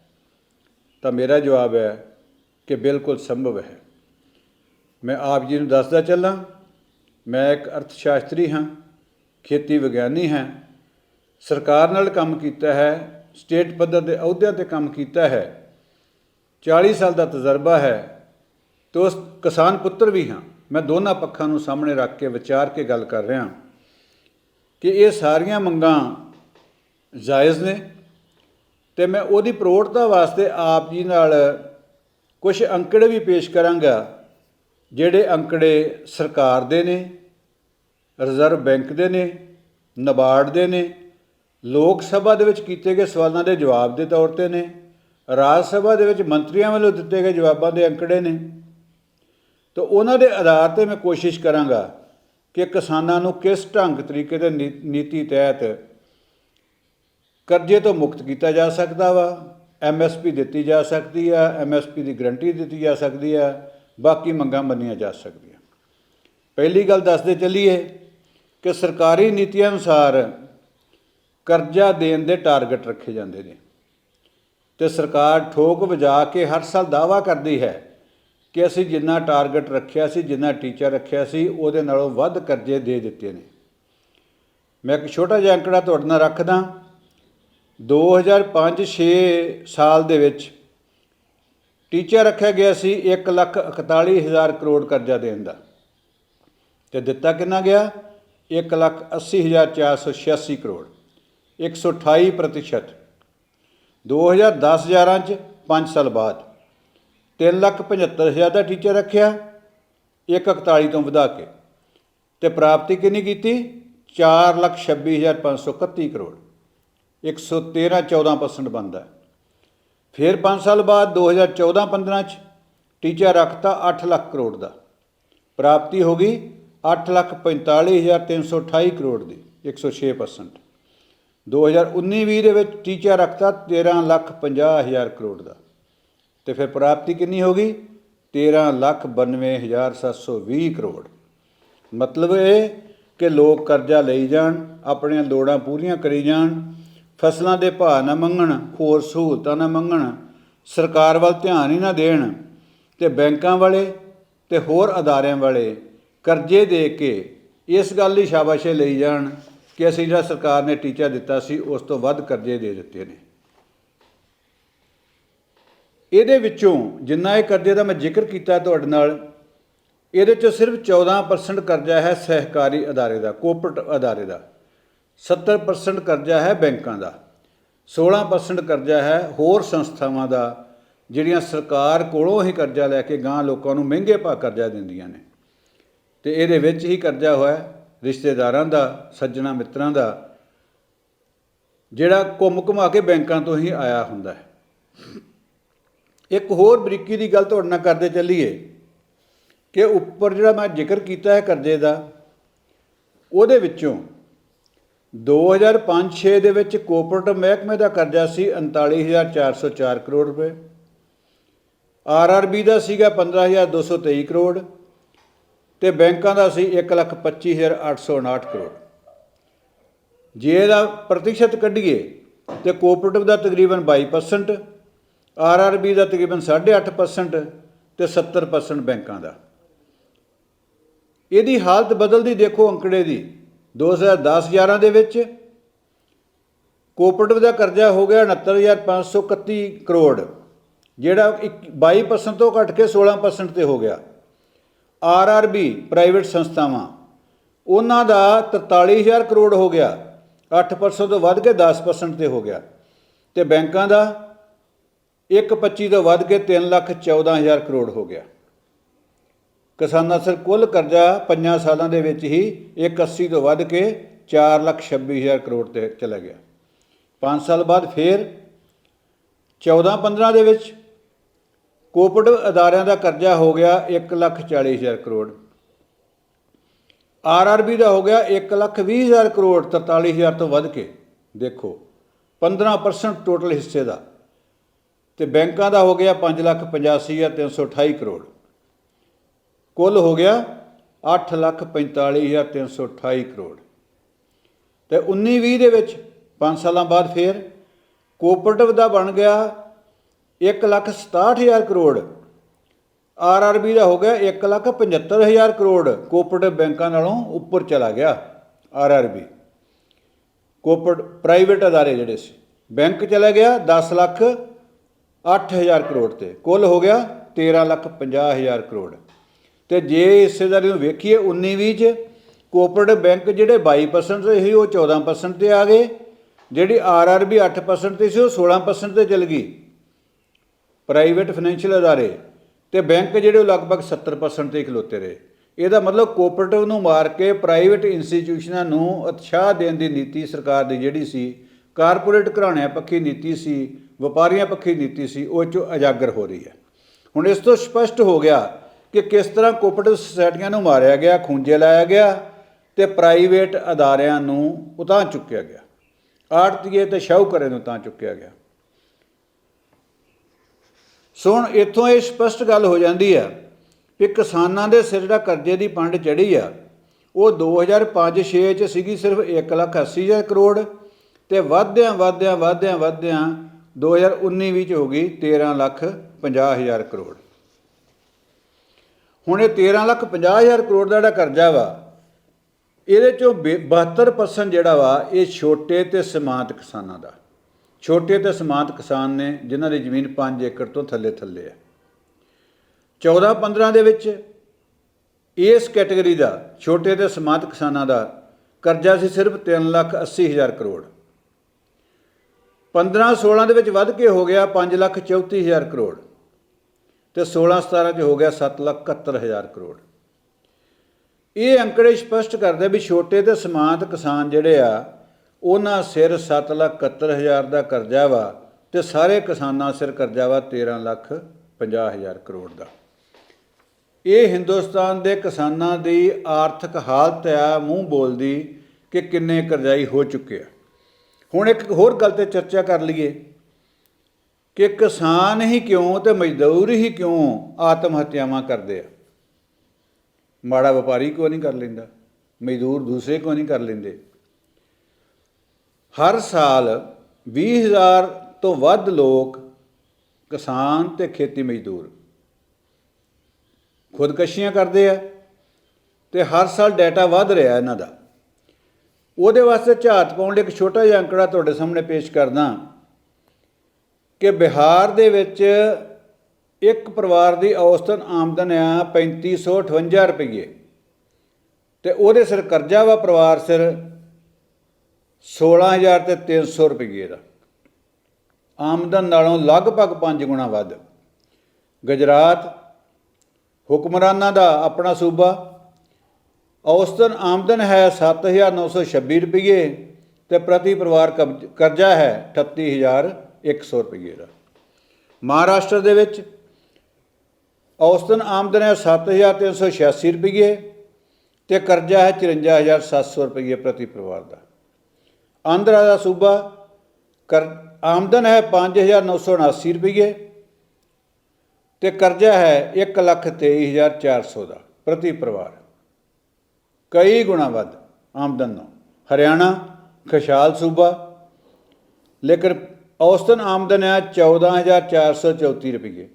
ਤਾਂ ਮੇਰਾ ਜਵਾਬ ਹੈ ਕਿ ਬਿਲਕੁਲ ਸੰਭਵ ਹੈ। ਮੈਂ ਆਪ ਜੀ ਨੂੰ ਦੱਸਦਾ ਚੱਲਾਂ, ਮੈਂ ਇੱਕ ਅਰਥ ਸ਼ਾਸਤਰੀ ਹਾਂ, ਖੇਤੀ ਵਿਗਿਆਨੀ ਹਾਂ। ਸਰਕਾਰ ਨਾਲ ਕੰਮ ਕੀਤਾ ਹੈ, ਸਟੇਟ ਪੱਧਰ ਦੇ ਅਹੁਦਿਆਂ ਤੇ ਕੰਮ ਕੀਤਾ ਹੈ। 40 ਸਾਲ ਦਾ ਤਜਰਬਾ ਹੈ ਤੇ ਉਸ ਕਿਸਾਨ ਪੁੱਤਰ ਵੀ ਹਾਂ। ਮੈਂ ਦੋਨਾਂ ਪੱਖਾਂ ਨੂੰ ਸਾਹਮਣੇ ਰੱਖ ਕੇ ਵਿਚਾਰ ਕੇ ਗੱਲ ਕਰ ਰਿਹਾ ਕਿ ਇਹ ਸਾਰੀਆਂ ਮੰਗਾਂ ਜਾਇਜ਼ ਨੇ ਤੇ ਮੈਂ ਉਹਦੀ ਪ੍ਰੋੜਤਾ ਵਾਸਤੇ ਆਪ ਜੀ ਨਾਲ ਕੁਝ ਅੰਕੜੇ ਵੀ ਪੇਸ਼ ਕਰਾਂਗਾ, ਜਿਹੜੇ ਅੰਕੜੇ ਸਰਕਾਰ ਦੇ ਨੇ, ਰਿਜ਼ਰਵ ਬੈਂਕ ਦੇ ਨੇ, ਨਬਾਰਡ ਦੇ ਨੇ, ਲੋਕ ਸਭਾ ਦੇ ਵਿੱਚ ਕੀਤੇ ਗਏ ਸਵਾਲਾਂ ਦੇ ਜਵਾਬ ਦੇ ਤੌਰ ਤੇ ਨੇ, ਰਾਜ ਸਭਾ ਦੇ ਵਿੱਚ ਮੰਤਰੀਆਂ ਵੱਲੋਂ ਦਿੱਤੇ ਗਏ ਜਵਾਬਾਂ ਦੇ ਅੰਕੜੇ ਨੇ। ਤਾਂ ਉਹਨਾਂ ਦੇ ਆਧਾਰ ਤੇ ਮੈਂ ਕੋਸ਼ਿਸ਼ ਕਰਾਂਗਾ ਕਿ ਕਿਸਾਨਾਂ ਨੂੰ ਕਿਸ ਢੰਗ ਤਰੀਕੇ ਦੇ ਨੀ- ਨੀਤੀ ਤਹਿਤ ਕਰਜ਼ੇ ਤੋਂ ਮੁਕਤ ਕੀਤਾ ਜਾ ਸਕਦਾ ਵਾ? ਐਮਐਸਪੀ ਦਿੱਤੀ ਜਾ ਸਕਦੀ ਆ ਐਮਐਸਪੀ ਦੀ ਗਰੰਟੀ ਦਿੱਤੀ ਜਾ ਸਕਦੀ ਆ, ਬਾਕੀ ਮੰਗਾਂ ਮੰਨੀਆਂ ਜਾ ਸਕਦੀਆਂ। ਪਹਿਲੀ ਗੱਲ ਦੱਸਦੇ ਚੱਲੀਏ ਕਿ ਸਰਕਾਰੀ ਨੀਤੀਆਂ ਅਨੁਸਾਰ ਕਰਜ਼ਾ ਦੇਣ ਦੇ ਟਾਰਗੇਟ ਰੱਖੇ ਜਾਂਦੇ ਨੇ। ਤੇ ਸਰਕਾਰ ਠੋਕ ਵਜਾ ਕੇ ਹਰ ਸਾਲ ਦਾਵਾ ਕਰਦੀ ਹੈ ਕਿ ਅਸੀਂ ਜਿੰਨਾ ਟਾਰਗੇਟ ਰੱਖਿਆ ਸੀ, ਜਿੰਨਾ ਟੀਚਾ ਰੱਖਿਆ ਸੀ, ਉਹਦੇ ਨਾਲੋਂ ਵੱਧ ਕਰਜ਼ੇ ਦੇ ਦਿੱਤੇ ਨੇ। ਮੈਂ ਇੱਕ ਛੋਟਾ ਜਿਹਾ ਅੰਕੜਾ ਤੁਹਾਡੇ ਨਾਲ ਰੱਖਦਾ। 2005-6 ਸਾਲ ਦੇ ਵਿੱਚ ਟੀਚਾ ਰੱਖਿਆ ਗਿਆ ਸੀ 141000 ਕਰੋੜ ਕਰਜ਼ਾ ਦੇਣ ਦਾ। ਤੇ ਦਿੱਤਾ ਕਿੰਨਾ ਗਿਆ? 180486 ਕਰੋੜ 128 ਪ੍ਰਤੀਸ਼ਤ। 2010-11 ਚ 5 ਸਾਲ ਬਾਅਦ। 375000 ਦਾ ਟੀਚਾ ਰੱਖਿਆ 141 ਤੋਂ ਵਧਾ ਕੇ। ਤੇ ਪ੍ਰਾਪਤੀ ਕਿੰਨੀ ਕੀਤੀ? 426531 ਕਰੋੜ। 113 14% ਬਣਦਾ ਫਿਰ 5 ਸਾਲ ਬਾਅਦ 2014-15 ਚ ਟੀਚਾ ਰੱਖਤਾ 8 ਲੱਖ ਕਰੋੜ ਦਾ। ਪ੍ਰਾਪਤੀ ਹੋ ਗਈ 845328 ਕਰੋੜ ਦੀ 106% 2019-20 ਦੇ ਵਿੱਚ ਟੀਚਾ ਰੱਖਤਾ 13 ਲੱਖ 50 ਹਜ਼ਾਰ ਕਰੋੜ ਦਾ। ਤੇ ਫਿਰ ਪ੍ਰਾਪਤੀ ਕਿੰਨੀ ਹੋ ਗਈ? 13 ਲੱਖ 92 ਹਜ਼ਾਰ 720 ਕਰੋੜ। ਮਤਲਬ ਇਹ ਕਿ ਲੋਕ ਕਰਜ਼ਾ ਲਈ ਜਾਣ, ਆਪਣੀਆਂ ਲੋੜਾਂ ਪੂਰੀਆਂ ਕਰੀ ਜਾਣ, ਫਸਲਾਂ ਦੇ ਭਾਅ ਨਾ ਮੰਗਣ, ਹੋਰ ਸਹੂਲਤਾਂ ਨਾ ਮੰਗਣ, ਸਰਕਾਰ ਵੱਲ ਧਿਆਨ ਹੀ ਨਾ ਦੇਣ ਤੇ ਬੈਂਕਾਂ ਵਾਲੇ ਤੇ ਹੋਰ ਅਦਾਰਿਆਂ ਵਾਲੇ ਕਰਜ਼ੇ ਦੇ ਕੇ ਇਸ ਗੱਲ ਦੀ ਸ਼ਾਬਾਸ਼ੇ ਲਈ ਜਾਣ ਕਿ ਅਸੀਂ ਜਿਹੜਾ ਸਰਕਾਰ ਨੇ ਟੀਚਾ ਦਿੱਤਾ ਸੀ, ਉਸ ਤੋਂ ਵੱਧ ਕਰਜ਼ੇ ਦੇ ਦਿੱਤੇ ਨੇ। ਇਹਦੇ ਵਿੱਚੋਂ ਜਿੰਨਾ ਇਹ ਕਰਜ਼ੇ ਦਾ ਮੈਂ ਜ਼ਿਕਰ ਕੀਤਾ ਤੁਹਾਡੇ ਨਾਲ, ਇਹਦੇ ਚੋਂ ਸਿਰਫ 14% ਕਰਜ਼ਾ ਹੈ ਸਹਿਕਾਰੀ ਅਦਾਰੇ ਦਾ ਕੋਆਪਰੇਟਿਵ ਅਦਾਰੇ ਦਾ। 70% ਕਰਜ਼ਾ ਹੈ ਬੈਂਕਾਂ ਦਾ। 16% ਕਰਜ਼ਾ ਹੈ ਹੋਰ ਸੰਸਥਾਵਾਂ ਦਾ, ਜਿਹੜੀਆਂ ਸਰਕਾਰ ਕੋਲੋਂ ਹੀ ਕਰਜ਼ਾ ਲੈ ਕੇ ਗਾਂ ਲੋਕਾਂ ਨੂੰ ਮਹਿੰਗੇ ਭਾਅ ਕਰਜ਼ਾ ਦਿੰਦੀਆਂ ਨੇ। ਤੇ ਇਹਦੇ ਵਿੱਚ ਹੀ ਕਰਜ਼ਾ ਹੋਇਆ ਰਿਸ਼ਤੇਦਾਰਾਂ ਦਾ, ਸੱਜਣਾ ਮਿੱਤਰਾਂ ਦਾ, ਜਿਹੜਾ ਘੁੰਮ ਘੁਮਾ ਕੇ ਬੈਂਕਾਂ ਤੋਂ ਹੀ ਆਇਆ ਹੁੰਦਾ ਹੈ। ਇੱਕ ਹੋਰ ਬਰੀਕੀ ਦੀ ਗੱਲ ਤੁਹਾਡੇ ਨਾਲ ਕਰਦੇ ਚੱਲੀਏ ਕਿ ਉੱਪਰ ਜਿਹੜਾ ਮੈਂ ਜ਼ਿਕਰ ਕੀਤਾ ਹੈ ਕਰਜ਼ੇ ਦਾ, ਉਹਦੇ ਵਿੱਚੋਂ 2005-6 ਦੇ ਵਿੱਚ ਕੋਆਪਰੇਟਿਵ ਮਹਿਕਮੇ ਦਾ ਕਰਜ਼ਾ ਸੀ 39404 ਕਰੋੜ ਰੁਪਏ ਆਰਆਰਬੀ ਦਾ ਸੀਗਾ 15223 ਕਰੋੜ ਤੇ ਬੈਂਕਾਂ ਦਾ ਸੀ 125859 ਕਰੋੜ। ਜੇ ਇਹਦਾ ਪ੍ਰਤੀਸ਼ਤ ਕੱਢੀਏ ਤੇ ਕੋਆਪਰੇਟਿਵ ਦਾ ਤਕਰੀਬਨ 22% ਆਰਆਰਬੀ ਦਾ ਤਕਰੀਬਨ 8.5% ਤੇ 70% ਬੈਂਕਾਂ ਦਾ। ਇਹਦੀ ਹਾਲਤ ਬਦਲਦੀ ਦੇਖੋ ਅੰਕੜੇ ਦੀ। 2010-11 ਦੇ ਵਿੱਚ ਕੋਆਪਰੇਟਿਵ ਦਾ ਕਰਜ਼ਾ ਹੋ ਗਿਆ 69531 ਕਰੋੜ, ਜਿਹੜਾ ਇੱਕ 22% ਤੋਂ ਘਟ ਕੇ 16% ਤੇ ਹੋ ਗਿਆ। ਆਰਆਰਬੀ ਪ੍ਰਾਈਵੇਟ ਸੰਸਥਾਵਾਂ, ਉਹਨਾਂ ਦਾ 43000 ਕਰੋੜ ਹੋ ਗਿਆ 8% ਤੋਂ ਵੱਧ ਕੇ 10% ਤੇ ਹੋ ਗਿਆ। ਤੇ ਬੈਂਕਾਂ ਦਾ 1.25 ਤੋਂ ਵੱਧ ਕੇ 314000 ਕਰੋੜ ਹੋ ਗਿਆ। ਕਿਸਾਨਾਂ ਸਿਰ ਕੁੱਲ ਕਰਜ਼ਾ 5 ਸਾਲਾਂ ਦੇ ਵਿੱਚ ਹੀ 180 ਤੋਂ ਵੱਧ ਕੇ 426000 ਕਰੋੜ ਤੇ ਚਲਾ ਗਿਆ। 5 ਸਾਲ ਬਾਅਦ ਫਿਰ 14-15 ਦੇ ਵਿੱਚ ਕੋਆਪਰੇਟਿਵ ਅਦਾਰਿਆਂ ਦਾ ਕਰਜ਼ਾ ਹੋ ਗਿਆ 140000 ਕਰੋੜ। ਆਰਆਰਬੀ ਦਾ ਹੋ ਗਿਆ 120000 ਕਰੋੜ 43000 ਤੋਂ ਵੱਧ ਕੇ। ਦੇਖੋ 15% ਟੋਟਲ ਹਿੱਸੇ ਦਾ। ਤੇ ਬੈਂਕਾਂ ਦਾ ਹੋ ਗਿਆ 585328 ਕਰੋੜ। ਕੁੱਲ ਹੋ ਗਿਆ 845328 ਕਰੋੜ। ਤੇ 19-20 ਦੇ ਵਿੱਚ 5 ਸਾਲਾਂ ਬਾਅਦ ਫੇਰ ਕੋਆਪਰੇਟਿਵ ਦਾ ਬਣ ਗਿਆ 167000 ਕਰੋੜ। ਆਰਆਰਬੀ ਦਾ ਹੋ ਗਿਆ 175000 ਕਰੋੜ ਕੋਆਪਰੇਟਿਵ ਬੈਂਕਾਂ ਨਾਲੋਂ ਉੱਪਰ ਚਲਾ ਗਿਆ ਆਰਆਰਬੀ ਕੋਆਪਰੇਟ ਪ੍ਰਾਈਵੇਟ ਅਦਾਰੇ ਜਿਹੜੇ ਸੀ, ਬੈਂਕ ਚਲਾ ਗਿਆ 10 ਲੱਖ 8000 ਕਰੋੜ ਤੇ। ਕੁੱਲ ਹੋ ਗਿਆ 13 ਲੱਖ 50000 ਕਰੋੜ। ਤੇ ਜੇ ਹਿੱਸੇਦਾਰੀ ਨੂੰ ਵੇਖੀਏ 19 20 ਚ ਕੋਆਪਰੇਟਿਵ ਬੈਂਕ ਜਿਹੜੇ 22% ਤੇ ਸੀ, ਉਹ 14% ਤੇ ਆ ਗਏ। ਜਿਹੜੀ ਆਰਆਰਬੀ 8% ਤੇ ਸੀ, ਉਹ 16% ਤੇ ਚਲ ਗਈ। ਪ੍ਰਾਈਵੇਟ ਫਾਈਨੈਂਸ਼ੀਅਲ ਅਦਾਰੇ ਤੇ ਬੈਂਕ ਜਿਹੜੇ ਉਹ ਲਗਭਗ 70% ਤੇ ਖਲੋਤੇ ਰਹੇ। ਇਹਦਾ ਮਤਲਬ ਕੋਆਪਰੇਟਿਵ ਨੂੰ ਮਾਰ ਕੇ ਪ੍ਰਾਈਵੇਟ ਇੰਸਟੀਟਿਊਸ਼ਨਾਂ ਨੂੰ ਉਤਸ਼ਾਹ ਦੇਣ ਦੀ ਨੀਤੀ ਸਰਕਾਰ ਦੀ ਜਿਹੜੀ ਸੀ ਕਾਰਪੋਰੇਟ ਘਰਾਣਿਆਂ ਪੱਖੀ ਨੀਤੀ ਸੀ, ਵਪਾਰੀਆਂ ਪੱਖੀ ਨੀਤੀ ਸੀ, ਉਹ ਚੋਂ ਉਜਾਗਰ ਹੋ ਰਹੀ ਹੈ। ਹੁਣ ਇਸ ਤੋਂ ਸਪਸ਼ਟ ਹੋ ਗਿਆ ਕਿ ਕਿਸ ਤਰ੍ਹਾਂ ਕੋਆਪਰੇਟਿਵ ਸੁਸਾਇਟੀਆਂ ਨੂੰ ਮਾਰਿਆ ਗਿਆ, ਖੂੰਜੇ ਲਾਇਆ ਗਿਆ ਤੇ ਪ੍ਰਾਈਵੇਟ ਅਦਾਰਿਆਂ ਨੂੰ ਉਤਾਂ ਚੁੱਕਿਆ ਗਿਆ। ਆੜਤੀਏ ਤੇ ਸ਼ਾਹੂਕਾਰੇ ਨੂੰ ਤਾਂ ਚੁੱਕਿਆ ਗਿਆ। ਸੋ ਹੁਣ ਇੱਥੋਂ ਇਹ ਸਪਸ਼ਟ ਗੱਲ ਹੋ ਜਾਂਦੀ ਆ ਕਿ ਕਿਸਾਨਾਂ ਦੇ ਸਿਰ ਜਿਹੜਾ ਕਰਜ਼ੇ ਦੀ ਪੰਡ ਚੜੀ ਆ, ਉਹ 2005-6 ਚ ਸੀਗੀ ਸਿਰਫ 180000 ਕਰੋੜ ਤੇ ਵਧਦਿਆਂ ਵਧਦਿਆਂ ਵਧਦਿਆਂ ਵਧਦਿਆਂ 2019 ਵਿੱਚ ਹੋ ਗਈ 13 ਲੱਖ 50 ਹਜ਼ਾਰ ਕਰੋੜ। ਹੁਣ ਇਹ 13 ਲੱਖ 50 ਹਜ਼ਾਰ ਕਰੋੜ ਦਾ ਜਿਹੜਾ ਕਰਜ਼ਾ ਵਾ, ਇਹਦੇ ਚੋਂ ਬੇ- 72% ਜਿਹੜਾ ਵਾ, ਇਹ ਛੋਟੇ ਤੇ ਸੀਮਾਂਤ ਕਿਸਾਨਾਂ ਦਾ। ਛੋਟੇ ਤੇ ਸਮਾਂਤ ਕਿਸਾਨ ਨੇ, ਜਿਨ੍ਹਾਂ ਦੀ ਜ਼ਮੀਨ 5 ਏਕੜ ਤੋਂ ਥੱਲੇ ਥੱਲੇ ਹੈ 14 15 ਦੇ ਵਿੱਚ ਇਸ ਕੈਟਾਗਰੀ ਦਾ, ਛੋਟੇ ਤੇ ਸੀਮਾਂਤ ਕਿਸਾਨਾਂ ਦਾ ਕਰਜ਼ਾ ਸੀ ਸਿਰਫ 3 ਲੱਖ 80 ਹਜ਼ਾਰ ਕਰੋੜ। 15 16 ਦੇ ਵਿੱਚ ਵੱਧ ਕੇ ਹੋ ਗਿਆ 5 ਲੱਖ 34 ਹਜ਼ਾਰ ਕਰੋੜ ਤੇ 16 17 ਚ ਹੋ ਗਿਆ 7 ਲੱਖ 71 ਹਜ਼ਾਰ ਕਰੋੜ। ਇਹ ਅੰਕੜੇ ਸਪਸ਼ਟ ਕਰਦੇ ਵੀ ਛੋਟੇ ਤੇ ਸਮਾਂਤ ਕਿਸਾਨ ਜਿਹੜੇ ਆ, ਉਹਨਾਂ ਸਿਰ 7 ਲੱਖ 71 ਹਜ਼ਾਰ ਦਾ ਕਰਜ਼ਾ ਵਾ ਤੇ ਸਾਰੇ ਕਿਸਾਨਾਂ ਸਿਰ ਕਰਜ਼ਾ ਵਾ 13 ਲੱਖ 50 ਹਜ਼ਾਰ ਕਰੋੜ ਦਾ। ਇਹ ਹਿੰਦੁਸਤਾਨ ਦੇ ਕਿਸਾਨਾਂ ਦੀ ਆਰਥਿਕ ਹਾਲਤ ਆ, ਮੂੰਹ ਬੋਲਦੀ ਕਿ ਕਿੰਨੇ ਕਰਜ਼ਾਈ ਹੋ ਚੁੱਕੇ ਆ। ਹੁਣ ਇੱਕ ਹੋਰ ਗੱਲ ਤੇ ਚਰਚਾ ਕਰ ਲਈਏ ਕਿ ਕਿਸਾਨ ਹੀ ਕਿਉਂ ਤੇ ਮਜ਼ਦੂਰ ਹੀ ਕਿਉਂ ਆਤਮ ਹੱਤਿਆਵਾਂ ਕਰਦੇ ਆ? ਮਾੜਾ ਵਪਾਰੀ ਕਿਉਂ ਨਹੀਂ ਕਰ ਲੈਂਦਾ, ਮਜ਼ਦੂਰ ਦੂਸਰੇ ਕਿਉਂ ਨਹੀਂ ਕਰ ਲੈਂਦੇ। ਹਰ ਸਾਲ 20000 ਤੋਂ ਵੱਧ ਲੋਕ ਕਿਸਾਨ ਤੇ ਖੇਤੀ ਮਜ਼ਦੂਰ। ਖੁਦਕਸ਼ੀਆਂ ਕਰਦੇ ਆ ਤੇ ਹਰ ਸਾਲ ਡਾਟਾ ਵੱਧ ਰਿਹਾ ਇਹਨਾਂ ਦਾ। ਉਹਦੇ ਵਾਸਤੇ ਝਾਤ ਪਾਉਣ ਲਈ ਇੱਕ ਛੋਟਾ ਜਿਹਾ ਅੰਕੜਾ ਤੁਹਾਡੇ ਸਾਹਮਣੇ ਪੇਸ਼ ਕਰਦਾ ਕਿ ਬਿਹਾਰ ਦੇ ਵਿੱਚ ਇੱਕ ਪਰਿਵਾਰ ਦੀ ਔਸਤਨ ਆਮਦਨ ਆ 3558 ਰੁਪਏ ਤੇ ਉਹਦੇ ਸਿਰ ਕਰਜ਼ਾ ਵਾ ਪਰਿਵਾਰ ਸਿਰ 16000 ਤੇ 300 ਰੁਪਏ ਦਾ। ਆਮਦਨ ਨਾਲੋਂ ਲਗਭਗ 5 ਗੁਣਾ ਵੱਧ। ਗੁਜਰਾਤ ਹੁਕਮਰਾਨਾਂ ਦਾ ਆਪਣਾ ਸੂਬਾ ਔਸਤਨ ਆਮਦਨ ਹੈ 7926 ਰੁਪਏ ਤੇ ਪ੍ਰਤੀ ਪਰਿਵਾਰ ਕਬਜ਼- ਕਰਜ਼ਾ ਹੈ 38100 ਰੁਪਏ ਦਾ। ਮਹਾਰਾਸ਼ਟਰ ਦੇ ਵਿੱਚ ਔਸਤਨ ਆਮਦਨ ਹੈ 7386 ਰੁਪਏ ਤੇ ਕਰਜ਼ਾ ਹੈ 54700 ਰੁਪਏ ਪ੍ਰਤੀ ਪਰਿਵਾਰ ਦਾ। ਆਂਧਰਾ ਦਾ ਸੂਬਾ ਕਰ, ਆਮਦਨ ਹੈ 5979 ਰੁਪਏ ਤੇ ਕਰਜ਼ਾ ਹੈ 123400 ਦਾ ਪ੍ਰਤੀ ਪਰਿਵਾਰ। ਕਈ ਗੁਣਾ ਵੱਧ ਆਮਦਨ ਨੂੰ ਹਰਿਆਣਾ, ਖੁਸ਼ਹਾਲ ਸੂਬਾ, ਲੇਕਿਨ ਔਸਤਨ ਆਮਦਨ ਹੈ 14434 ਰੁਪਏ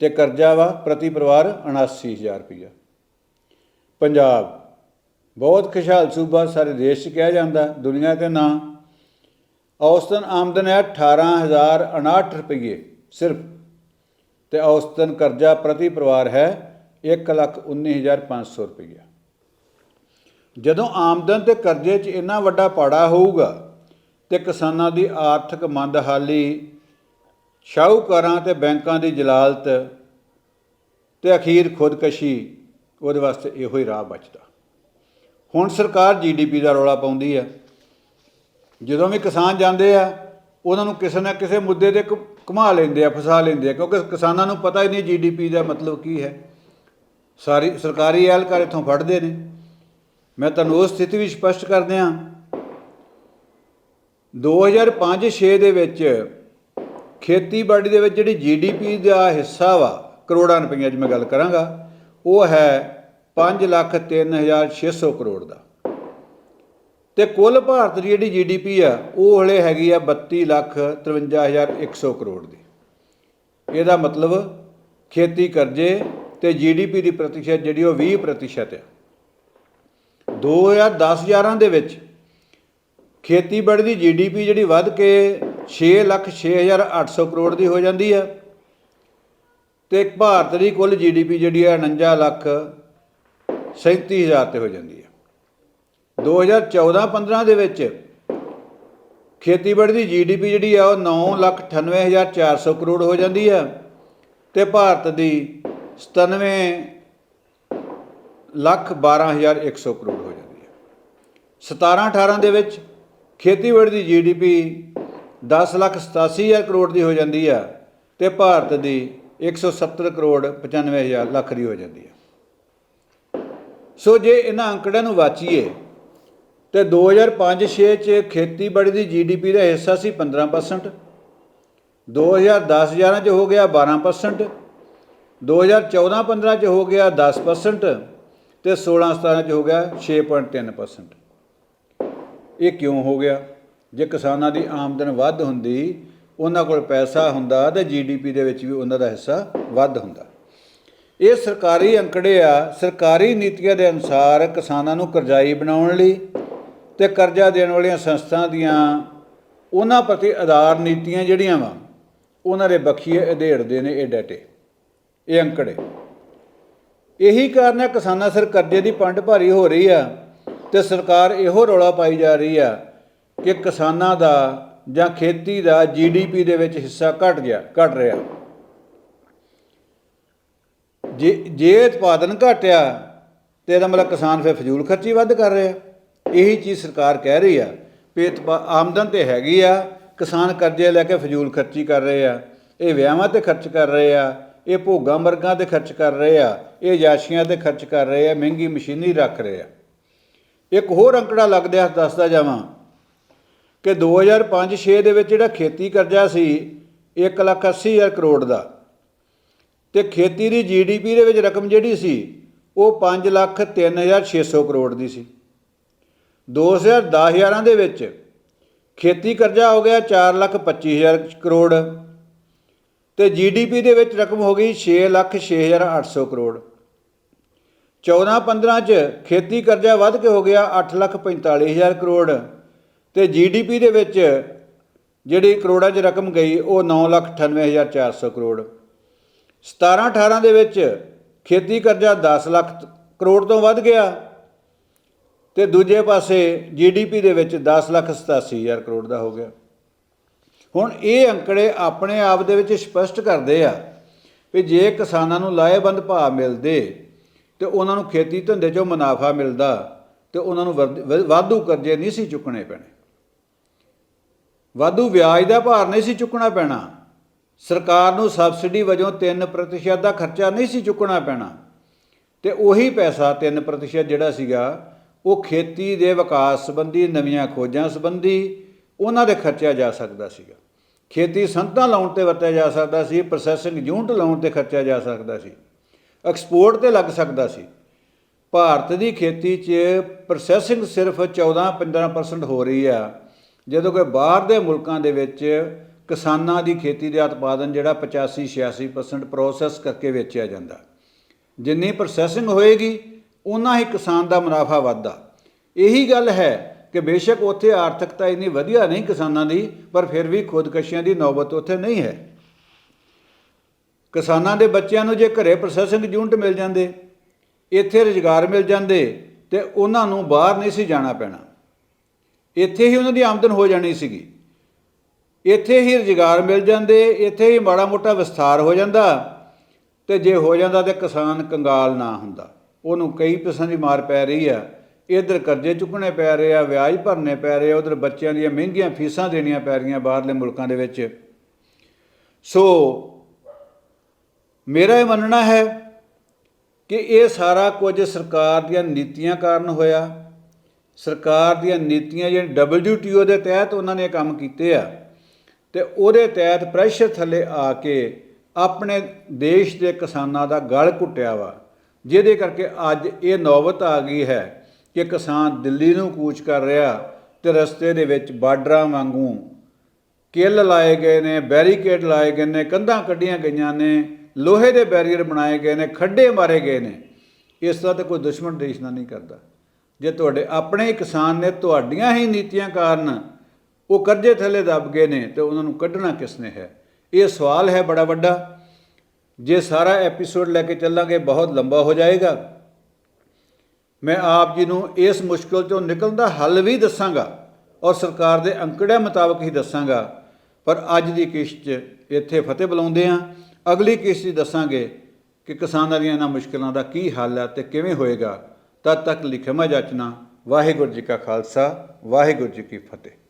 ਤੇ ਕਰਜ਼ਾ ਵਾ ਪ੍ਰਤੀ ਪਰਿਵਾਰ 79000 ਰੁਪਏ ਪੰਜਾਬ, ਬਹੁਤ ਖੁਸ਼ਹਾਲ ਸੂਬਾ, ਸਾਰੇ ਦੇਸ਼ 'ਚ ਕਿਹਾ ਜਾਂਦਾ, ਦੁਨੀਆ ਤੇ ਨਾਂ। ਔਸਤਨ ਆਮਦਨ ਹੈ 18059 ਰੁਪਏ ਸਿਰਫ ਤੇ ਔਸਤਨ ਕਰਜ਼ਾ ਪ੍ਰਤੀ ਪਰਿਵਾਰ ਹੈ 119500 ਰੁਪਏ ਜਦੋਂ ਆਮਦਨ ਤੇ ਕਰਜ਼ੇ 'ਚ ਇੰਨਾ ਵੱਡਾ ਪਾੜਾ ਹੋਊਗਾ ਤੇ ਕਿਸਾਨਾਂ ਦੀ ਆਰਥਿਕ ਮੰਦਹਾਲੀ, ਸ਼ਾਹੂਕਾਰਾਂ ਤੇ ਬੈਂਕਾਂ ਦੀ ਜਲਾਲਤ ਤੇ ਅਖੀਰ ਖੁਦਕਸ਼ੀ, ਉਹਦੇ ਵਾਸਤੇ ਇਹੋ ਹੀ ਰਾਹ ਬਚਦਾ। ਹੁਣ ਸਰਕਾਰ ਜੀਡੀਪੀ ਦਾ ਰੌਲਾ ਪਾਉਂਦੀ ਆ ਜਦੋਂ ਵੀ ਕਿਸਾਨ ਜਾਂਦੇ ਆ, ਉਹਨਾਂ ਨੂੰ ਕਿਸੇ ਨਾ ਕਿਸੇ ਮੁੱਦੇ ਤੇ ਘੁ- ਘੁਮਾ ਲੈਂਦੇ ਆ, ਫਸਾ ਲੈਂਦੇ ਆ, ਕਿਉਂਕਿ ਕਿਸਾਨਾਂ ਨੂੰ ਪਤਾ ਹੀ ਨਹੀਂ ਜੀਡੀਪੀ ਦਾ ਮਤਲਬ ਕੀ ਹੈ। ਸਾਰੀ, ਸਰਕਾਰੀ ਐਲਕਾਰ ਇੱਥੋਂ ਫੜਦੇ ਨੇ। ਮੈਂ ਤੁਹਾਨੂੰ ਉਹ ਸਥਿਤੀ ਵੀ ਸਪਸ਼ਟ ਕਰ ਦਿਆਂ 2005-6 ਦੇ ਵਿੱਚ ਖੇਤੀਬਾੜੀ ਦੇ ਵਿੱਚ ਜਿਹੜੀ ਜੀਡੀਪੀ ਦਾ ਹਿੱਸਾ ਵਾ ਕਰੋੜਾਂ ਰੁਪਈਆ 'ਚ ਮੈਂ ਗੱਲ ਕਰਾਂਗਾ ਉਹ ਹੈ 5,03,600 ਕਰੋੜ ਦਾ। ਤੇ ਕੁੱਲ ਭਾਰਤ ਦੀ ਜਿਹੜੀ ਜੀਡੀਪੀ ਆ ਉਹ ਹਲੇ ਹੈਗੀ ਆ 32,53,100 ਕਰੋੜ ਦੀ। ਇਹਦਾ ਮਤਲਬ ਖੇਤੀ ਕਰਜ਼ੇ ਤੇ ਜੀਡੀਪੀ ਦੀ ਪ੍ਰਤੀਸ਼ਤ ਜਿਹੜੀ ਉਹ 20% ਪ੍ਰਤੀਸ਼ਤ ਆ। 2010-11 ਦੇ ਵਿੱਚ ਖੇਤੀਬਾੜੀ ਦੀ ਜੀਡੀਪੀ ਜਿਹੜੀ ਵੱਧ ਕੇ 6,06,800 ਕਰੋੜ ਦੀ ਹੋ ਜਾਂਦੀ ਆ ਤੇ ਭਾਰਤ ਦੀ ਕੁੱਲ ਜੀਡੀਪੀ ਜਿਹੜੀ ਆ 49 ਲੱਖ 37000 ਤੇ ਹੋ ਜਾਂਦੀ ਹੈ। 2014-15 ਦੇ ਵਿੱਚ ਖੇਤੀਬਾੜੀ ਦੀ ਜੀਡੀਪੀ ਜਿਹੜੀ ਆ ਉਹ 998400 ਕਰੋੜ ਹੋ ਜਾਂਦੀ ਹੈ ਤੇ ਭਾਰਤ ਦੀ 97 ਲੱਖ 12100 ਕਰੋੜ ਹੋ ਜਾਂਦੀ ਹੈ। 17-18 ਦੇ ਵਿੱਚ ਖੇਤੀਬਾੜੀ ਦੀ ਜੀਡੀਪੀ 10 ਲੱਖ 87000 ਕਰੋੜ ਦੀ ਹੋ ਜਾਂਦੀ ਆ ਤੇ ਭਾਰਤ ਦੀ 170 ਕਰੋੜ 95000 ਲੱਖ ਦੀ ਹੋ ਜਾਂਦੀ ਹੈ। ਸੋ ਜੇ ਇਹਨਾਂ ਅੰਕੜਿਆਂ ਨੂੰ ਵਾਚੀਏ ਤੇ 2005-6 ਚ ਖੇਤੀਬਾੜੀ ਦੀ ਜੀਡੀਪੀ ਦਾ ਹਿੱਸਾ ਸੀ 15% 2010-11 ਚ ਹੋ ਗਿਆ 12% 2014-15 ਚ ਹੋ ਗਿਆ 10% ਤੇ 16-17 ਚ ਹੋ ਗਿਆ 6.3% ਇਹ ਕਿਉਂ ਹੋ ਗਿਆ? ਜੇ ਕਿਸਾਨਾਂ ਦੀ ਆਮਦਨ ਵੱਧ ਹੁੰਦੀ, ਉਹਨਾਂ ਕੋਲ ਪੈਸਾ ਹੁੰਦਾ ਤੇ ਜੀਡੀਪੀ ਦੇ ਵਿੱਚ ਵੀ ਉਹਨਾਂ ਦਾ ਹਿੱਸਾ ਵੱਧ ਹੁੰਦਾ। ਇਹ ਸਰਕਾਰੀ ਅੰਕੜੇ ਆ, ਸਰਕਾਰੀ ਨੀਤੀਆਂ ਦੇ ਅਨੁਸਾਰ ਕਿਸਾਨਾਂ ਨੂੰ ਕਰਜ਼ਾਈ ਬਣਾਉਣ ਲਈ ਤੇ ਕਰਜ਼ਾ ਦੇਣ ਵਾਲੀਆਂ ਸੰਸਥਾ ਦੀਆਂ ਉਹਨਾਂ ਪ੍ਰਤੀ ਆਧਾਰ ਨੀਤੀਆਂ ਜਿਹੜੀਆਂ ਵਾ, ਉਹਨਾਂ ਦੇ ਬਖੀਏ ਅਧੇੜਦੇ ਨੇ, ਇਹ ਡਾਟੇ, ਇਹ ਅੰਕੜੇ। ਇਹੀ ਕਾਰਨ ਹੈ ਕਿਸਾਨਾਂ ਸਿਰ ਕਰਜ਼ੇ ਦੀ ਪੰਡ ਭਾਰੀ ਹੋ ਰਹੀ ਆ ਤੇ ਸਰਕਾਰ ਇਹੋ ਰੌਲਾ ਪਾਈ ਜਾ ਰਹੀ ਆ ਕਿ ਕਿਸਾਨਾਂ ਦਾ ਜਾਂ ਖੇਤੀ ਦਾ ਜੀਡੀਪੀ ਦੇ ਵਿੱਚ ਹਿੱਸਾ ਘਟ ਗਿਆ, ਘਟ ਰਿਹਾ। ਜੇ ਜੇ ਉਤਪਾਦਨ ਘਟਿਆ, ਤੇ ਇਹਦਾ ਮਤਲਬ ਕਿਸਾਨ ਫਿਰ ਫਜ਼ੂਲ ਖਰਚੀ ਵੱਧ ਕਰ ਰਿਹਾ। ਇਹੀ ਚੀਜ਼ ਸਰਕਾਰ ਕਹਿ ਰਹੀ ਆ ਵੀ ਉਤਪਾ- ਆਮਦਨ ਤੇ ਹੈਗੀ ਆ, ਕਿਸਾਨ ਕਰਜ਼ੇ ਲੈ ਕੇ ਫਜ਼ੂਲ ਖਰਚੀ ਕਰ ਰਹੇ ਆ, ਇਹ ਵਿਆਹਾਂ ਤੇ ਖਰਚ ਕਰ ਰਹੇ ਆ ਇਹ ਭੋਗਾਂ ਮਰਗਾਂ ਤੇ ਖਰਚ ਕਰ ਰਹੇ ਆ ਇਹ ਯਾਸ਼ੀਆਂ ਤੇ ਖਰਚ ਕਰ ਰਹੇ ਆ ਮਹਿੰਗੀ ਮਸ਼ੀਨਰੀ ਰੱਖ ਰਹੇ ਆ। ਇੱਕ ਹੋਰ ਅੰਕੜਾ ਲੱਗਦਾ ਦੱਸਦਾ ਜਾਵਾਂ ਕਿ 2005-6 ਦੇ ਵਿੱਚ ਜਿਹੜਾ ਖੇਤੀ ਕਰਜ਼ਾ ਸੀ 1,80,000 ਕਰੋੜ ਦਾ। ਤੇ ਖੇਤੀ ਦੀ ਜੀਡੀਪੀ ਦੇ ਵਿੱਚ ਰਕਮ ਜਿਹੜੀ ਸੀ ਉਹ 5,03,600 ਕਰੋੜ ਦੀ ਸੀ। 2010-11 ਦੇ ਵਿੱਚ ਖੇਤੀ ਕਰਜ਼ਾ ਹੋ ਗਿਆ 4,25,000 ਕਰੋੜ। ਤੇ ਜੀਡੀਪੀ ਦੇ ਵਿੱਚ ਰਕਮ ਹੋ ਗਈ 6,06,800 ਕਰੋੜ। 14-15 ਚ ਖੇਤੀ ਕਰਜ਼ਾ ਵੱਧ ਕੇ ਹੋ ਗਿਆ 8,45,000 ਕਰੋੜ ਤੇ ਜੀਡੀਪੀ ਦੇ ਵਿੱਚ ਜਿਹੜੀ ਕਰੋੜਾਂ 'ਚ ਰਕਮ ਗਈ ਉਹ 9,98,400 ਕਰੋੜ। 17-18 ਦੇ ਵਿੱਚ ਖੇਤੀ ਕਰਜ਼ਾ 10 ਲੱਖ ਕਰੋੜ ਤੋਂ ਵੱਧ ਗਿਆ ਤੇ ਦੂਜੇ ਪਾਸੇ ਜੀਡੀਪੀ ਦੇ ਵਿੱਚ 10 ਲੱਖ 87 ਕਰੋੜ ਦਾ ਹੋ ਗਿਆ। ਹੁਣ ਇਹ ਅੰਕੜੇ ਆਪਣੇ ਆਪ ਦੇ ਵਿੱਚ ਸਪਸ਼ਟ ਕਰਦੇ ਆ ਵੀ ਜੇ ਕਿਸਾਨਾਂ ਨੂੰ ਲਾਹੇਵੰਦ ਭਾਅ ਮਿਲਦੇ ਤੇ ਉਹਨਾਂ ਨੂੰ ਖੇਤੀ ਧੰਦੇ 'ਚੋਂ ਮੁਨਾਫਾ ਮਿਲਦਾ ਤੇ ਉਹਨਾਂ ਨੂੰ ਵ- ਵਾਧੂ ਕਰਜ਼ੇ ਨਹੀਂ ਸੀ ਚੁੱਕਣੇ ਪੈਣੇ। ਵਾਧੂ ਵਿਆਜ ਦਾ ਭਾਰ ਨਹੀਂ ਸੀ ਚੁੱਕਣਾ ਪੈਣਾ। ਸਰਕਾਰ ਨੂੰ ਸਬਸਿਡੀ ਵਜੋਂ 3% ਦਾ ਖਰਚਾ ਨਹੀਂ ਸੀ ਚੁੱਕਣਾ ਪੈਣਾ। ਤੇ ਉਹੀ ਪੈਸਾ 3% ਜਿਹੜਾ ਸੀਗਾ, ਉਹ ਖੇਤੀ ਦੇ ਵਿਕਾਸ ਸੰਬੰਧੀ, ਨਵੀਆਂ ਖੋਜਾਂ ਸੰਬੰਧੀ ਉਹਨਾਂ ਦੇ ਖਰਚਿਆ ਜਾ ਸਕਦਾ ਸੀਗਾ। ਖੇਤੀ ਸੰਤਾਂ ਲਾਉਣ ਤੇ ਵਰਤਿਆ ਜਾ ਸਕਦਾ ਸੀ ਪ੍ਰੋਸੈਸਿੰਗ ਯੂਨਿਟ ਲਾਉਣ ਤੇ ਖਰਚਿਆ ਜਾ ਸਕਦਾ ਸੀ ਐਕਸਪੋਰਟ ਤੇ ਲੱਗ ਸਕਦਾ ਸੀ। ਭਾਰਤ ਦੀ ਖੇਤੀ 'ਚ ਪ੍ਰੋਸੈਸਿੰਗ ਸਿਰਫ 14-15% ਹੋ ਰਹੀ ਆ, ਜਦੋਂ ਕਿ ਬਾਹਰ ਦੇ ਮੁਲਕਾਂ ਦੇ ਵਿੱਚ ਕਿਸਾਨਾਂ ਦੀ ਖੇਤੀ ਦਾ ਉਤਪਾਦਨ ਜਿਹੜਾ 85-86% ਪ੍ਰੋਸੈਸ ਕਰਕੇ ਵੇਚਿਆ ਜਾਂਦਾ। ਜਿੰਨੀ ਪ੍ਰੋਸੈਸਿੰਗ ਹੋਏਗੀ ਉਨਾ ਹੀ ਕਿਸਾਨ ਦਾ ਮੁਨਾਫਾ ਵੱਧਦਾ। ਇਹੀ ਗੱਲ ਹੈ ਕਿ ਬੇਸ਼ੱਕ ਉੱਥੇ ਆਰਥਿਕਤਾ ਇੰਨੀ ਵਧੀਆ ਨਹੀਂ ਕਿਸਾਨਾਂ ਦੀ, ਪਰ ਫਿਰ ਵੀ ਖੁਦਕਸ਼ੀਆਂ ਦੀ ਨੌਬਤ ਉੱਥੇ ਨਹੀਂ ਹੈ। ਕਿਸਾਨਾਂ ਦੇ ਬੱਚਿਆਂ ਨੂੰ ਜੇ ਘਰੇ ਪ੍ਰੋਸੈਸਿੰਗ ਯੂਨਿਟ ਮਿਲ ਜਾਂਦੇ, ਇੱਥੇ ਰੁਜ਼ਗਾਰ ਮਿਲ ਜਾਂਦੇ, ਤੇ ਉਹਨਾਂ ਨੂੰ ਬਾਹਰ ਨਹੀਂ ਸੀ ਜਾਣਾ ਪੈਣਾ। ਇੱਥੇ ਹੀ ਉਹਨਾਂ ਦੀ ਆਮਦਨ ਹੋ ਜਾਣੀ ਸੀਗੀ। ਇੱਥੇ ਹੀ ਰੁਜ਼ਗਾਰ ਮਿਲ ਜਾਂਦੇ, ਇੱਥੇ ਹੀ ਮਾੜਾ ਮੋਟਾ ਵਿਸਥਾਰ ਹੋ ਜਾਂਦਾ, ਤੇ ਜੇ ਹੋ ਜਾਂਦਾ ਤੇ ਕਿਸਾਨ ਕੰਗਾਲ ਨਾ ਹੁੰਦਾ। ਉਹਨੂੰ ਕਈ ਪੈਸਿਆਂ ਦੀ ਮਾਰ ਪੈ ਰਹੀ ਆ। ਇਧਰ ਕਰਜ਼ੇ ਚੁੱਕਣੇ ਪੈ ਰਹੇ ਆ, ਵਿਆਜ ਭਰਨੇ ਪੈ ਰਹੇ ਆ, ਉਧਰ ਬੱਚਿਆਂ ਦੀਆਂ ਮਹਿੰਗੀਆਂ ਫੀਸਾਂ ਦੇਣੀਆਂ ਪੈ ਰਹੀਆਂ ਬਾਹਰਲੇ ਮੁਲਕਾਂ ਦੇ ਵਿੱਚ। ਸੋ ਮੇਰਾ ਇਹ ਮੰਨਣਾ ਹੈ ਕਿ ਇਹ ਸਾਰਾ ਕੁਝ ਸਰਕਾਰ ਦੀਆਂ ਨੀਤੀਆਂ ਕਾਰਨ ਹੋਇਆ। ਸਰਕਾਰ ਦੀਆਂ ਨੀਤੀਆਂ ਜਿਹੜੇ WTO ਦੇ ਤਹਿਤ ਉਹਨਾਂ ਨੇ ਕੰਮ ਕੀਤੇ ਆ ਤੇ ਉਹਦੇ ਤਹਿਤ ਪ੍ਰੈਸ਼ਰ ਥੱਲੇ ਆ ਕੇ ਆਪਣੇ ਦੇਸ਼ ਦੇ ਕਿਸਾਨਾਂ ਦਾ ਗਲ ਘੁੱਟਿਆ ਵਾ। ਜਿਹਦੇ ਕਰਕੇ ਅੱਜ ਇਹ ਨੌਬਤ ਆ ਗਈ ਹੈ ਕਿ ਕਿਸਾਨ ਦਿੱਲੀ ਨੂੰ ਕੂਚ ਕਰ ਰਿਹਾ ਤੇ ਰਸਤੇ ਦੇ ਵਿੱਚ ਬਾਰਡਰਾਂ ਵਾਂਗੂ ਕਿੱਲ ਲਾਏ ਗਏ ਨੇ, ਬੈਰੀਕੇਡ ਲਾਏ ਗਏ ਨੇ, ਕੰਧਾਂ ਕੱਢੀਆਂ ਗਈਆਂ ਨੇ, ਲੋਹੇ ਦੇ ਬੈਰੀਅਰ ਬਣਾਏ ਗਏ ਨੇ, ਖੱਡੇ ਮਾਰੇ ਗਏ ਨੇ। ਇਸ ਦਾ ਤਾਂ ਕੋਈ ਦੁਸ਼ਮਣ ਦੇਸ਼ ਨਾਲ ਨਹੀਂ ਕਰਦਾ। ਜੇ ਤੁਹਾਡੇ ਆਪਣੇ ਹੀ ਕਿਸਾਨ ਨੇ, ਤੁਹਾਡੀਆਂ ਹੀ ਨੀਤੀਆਂ ਕਾਰਨ ਉਹ ਕਰਜ਼ੇ ਥੱਲੇ ਦੱਬ ਗਏ ਨੇ, ਤੇ ਉਹਨਾਂ ਨੂੰ ਕੱਢਣਾ ਕਿਸ ਨੇ ਹੈ? ਇਹ ਸਵਾਲ ਹੈ ਬੜਾ ਵੱਡਾ। ਜੇ ਸਾਰਾ ਐਪੀਸੋਡ ਲੈ ਕੇ ਚੱਲਾਂਗੇ, ਬਹੁਤ ਲੰਬਾ ਹੋ ਜਾਏਗਾ। ਮੈਂ ਆਪ ਜੀ ਨੂੰ ਇਸ ਮੁਸ਼ਕਲ 'ਚੋਂ ਨਿਕਲਣ ਦਾ ਹੱਲ ਵੀ ਦੱਸਾਂਗਾ ਔਰ ਸਰਕਾਰ ਦੇ ਅੰਕੜਿਆਂ ਮੁਤਾਬਕ ਹੀ ਦੱਸਾਂਗਾ। ਪਰ ਅੱਜ ਦੀ ਕਿਸ਼ਤ 'ਚ ਇੱਥੇ ਫਤਿਹ ਬੁਲਾਉਂਦੇ ਹਾਂ। ਅਗਲੀ ਕਿਸ਼ਤ ਦੱਸਾਂਗੇ ਕਿ ਕਿਸਾਨਾਂ ਦੀਆਂ ਇਹਨਾਂ ਮੁਸ਼ਕਲਾਂ ਦਾ ਕੀ ਹੱਲ ਹੈ ਤੇ ਕਿਵੇਂ ਹੋਏਗਾ। ਤਦ ਤੱਕ ਲਿਖਮਾ ਜਾਚਨਾ। ਵਾਹਿਗੁਰੂ ਜੀ ਕਾ ਖਾਲਸਾ, ਵਾਹਿਗੁਰੂ ਜੀ ਕੀ ਫਤਿਹ।